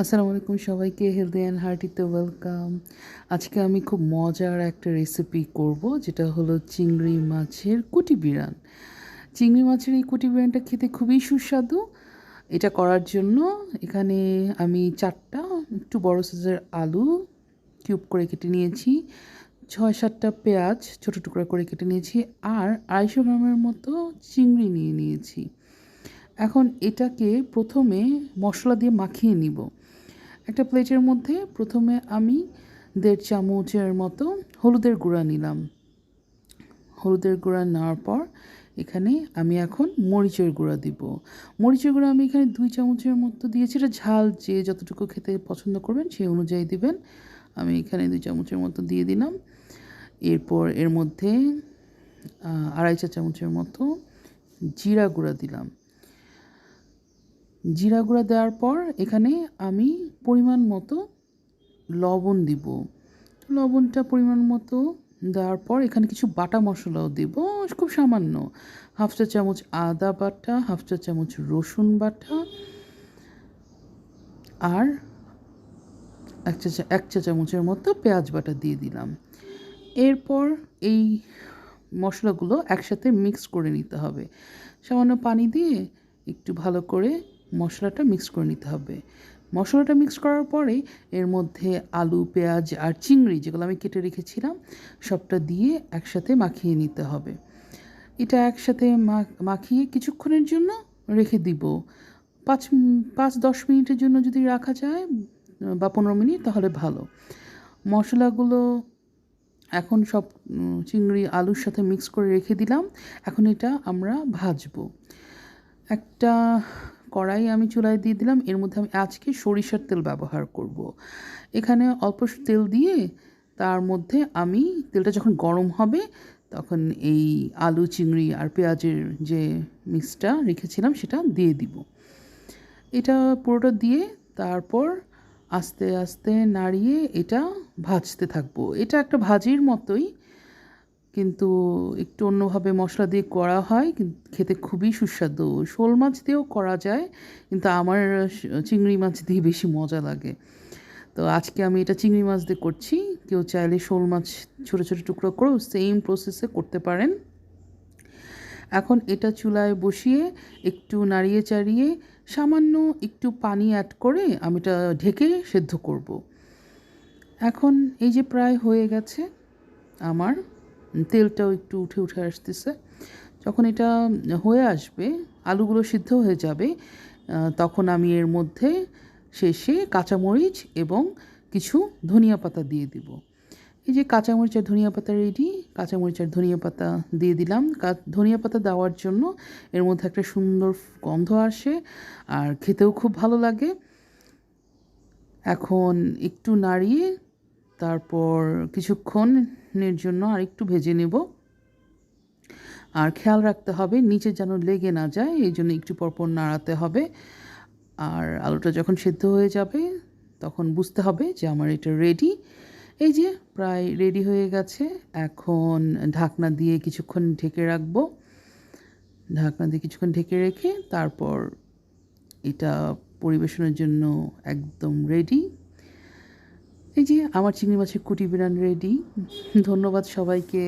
আসসালামু আলাইকুম সবাইকে হেলদি অ্যান্ড হার্টিতে ওয়েলকাম আজকে আমি খুব মজার একটা রেসিপি করব, যেটা হলো চিংড়ি মাছের কুটি বিরান। চিংড়ি মাছের এই কুটি বিরানটা খেতে খুবই সুস্বাদু। এটা করার জন্য এখানে আমি চারটা, একটু বড় সাইজের আলু কিউব করে কেটে নিয়েছি, ছয় সাতটা পেঁয়াজ ছোটো টুকরা করে কেটে নিয়েছি, আর আড়াইশো গ্রামের মতো চিংড়ি নিয়ে নিয়েছি। এখন এটাকে প্রথমে মশলা দিয়ে মাখিয়ে নিব। একটা প্লেটের মধ্যে প্রথমে আমি দেড় চামচের মতো হলুদের গুঁড়া নিলাম। হলুদের গুঁড়া নেওয়ার পর এখানে আমি এখন মরিচের গুঁড়া দিব। মরিচের গুঁড়া আমি এখানে দুই চামচের মতো দিয়েছি। এটা ঝাল যে যতটুকু খেতে পছন্দ করবেন সেই অনুযায়ী দিবেন। আমি এখানে দুই চামচের মতো দিয়ে দিলাম। এরপর এর মধ্যে আড়াই চা চামচের মতো জিরা গুঁড়া দিলাম। জিরা গুঁড়া দেওয়ার পর এখানে আমি পরিমাণ মতো লবণ দিব। লবণটা পরিমাণ মতো দেওয়ার পর এখানে কিছু বাটা মশলাও দেব, খুব সামান্য। হাফ চা চামচ আদা বাটা, হাফ চা চামচ রসুন বাটা আর এক চা এক চা চামচের মতো পেঁয়াজ বাটা দিয়ে দিলাম। এরপর এই মশলাগুলো একসাথে মিক্স করে নিতে হবে। সামান্য পানি দিয়ে একটু ভালো করে মশলাটা মিক্স করে নিতে হবে। মশলাটা মিক্স করার পরে এর মধ্যে আলু, পেঁয়াজ আর চিংড়ি যেগুলো আমি কেটে রেখেছিলাম, সবটা দিয়ে একসাথে মাখিয়ে নিতে হবে। এটা একসাথে মাখিয়ে কিছুক্ষণের জন্য রেখে দিব। পাঁচ পাঁচ, দশ মিনিটের জন্য যদি রাখা যায় বা পনেরো মিনিট তাহলে ভালো। মশলাগুলো এখন সব চিংড়ি, আলুর সাথে মিক্স করে রেখে দিলাম। এখন এটা আমরা ভাজবো। একটা কড়াই আমি চুলায় দিয়ে দিলাম। এর মধ্যে আমি আজকে সরিষার তেল ব্যবহার করব। এখানে অল্প তেল দিয়ে তার মধ্যে আমি তেলটা যখন গরম হবে, তখন এই আলু, চিংড়ি আর পেঁয়াজের যে মিক্সটা রেখেছিলাম, সেটা দিয়ে দিব। এটা পুরোটা দিয়ে তারপর আস্তে আস্তে নাড়িয়ে এটা ভাজতে থাকব। এটা একটা ভাজির মতোই কিন্তু একটু অন্যভাবে মশলা দিয়ে করা হয় খেতে খুবই সুস্বাদু। শোল মাছ দিয়েও করা যায়, কিন্তু আমার চিংড়ি মাছ দিয়ে বেশি মজা লাগে। তো আজকে আমি এটা চিংড়ি মাছ দিয়ে করছি। কেউ চাইলে শোল মাছ ছোটো ছোটো টুকরো করেও সেম প্রসেসে করতে পারেন। এখন এটা চুলায় বসিয়ে একটু নাড়িয়ে চাড়িয়ে সামান্য একটু পানি অ্যাড করে আমি এটা ঢেকে সেদ্ধ করব। এখন এই যে প্রায় হয়ে গেছে আমার তেলটাও একটু উঠে উঠে আসতেছে। যখন এটা হয়ে আসবে, আলুগুলো সিদ্ধ হয়ে যাবে তখন আমি এর মধ্যে শেষে কাঁচামরিচ এবং কিছু ধনিয়া পাতা দিয়ে দিব। এই যে কাঁচামরিচ আর ধনিয়া পাতা রেডি কাঁচামরিচ আর ধনিয়া পাতা দিয়ে দিলাম। ধনিয়া পাতা দেওয়ার জন্য এর মধ্যে একটা সুন্দর গন্ধ আসে আর খেতেও খুব ভালো লাগে। এখন একটু নাড়িয়ে তারপর কিছুক্ষণের জন্য আর একটু ভেজে নেব। আর খেয়াল রাখতে হবে, নিচে যেন লেগে না যায়, এই জন্য একটু পরপর নাড়াতে হবে। আর আলুটা যখন সেদ্ধ হয়ে যাবে, তখন বুঝতে হবে যে আমার এটা রেডি এই যে প্রায় রেডি হয়ে গেছে, এখন ঢাকনা দিয়ে কিছুক্ষণ ঢেকে রাখব। ঢাকনা দিয়ে কিছুক্ষণ ঢেকে রেখে তারপর এটা পরিবেশনের জন্য একদম রেডি এই যে আমার চিংড়ি মাছের কুটি বিরান রেডি ধন্যবাদ সবাইকে।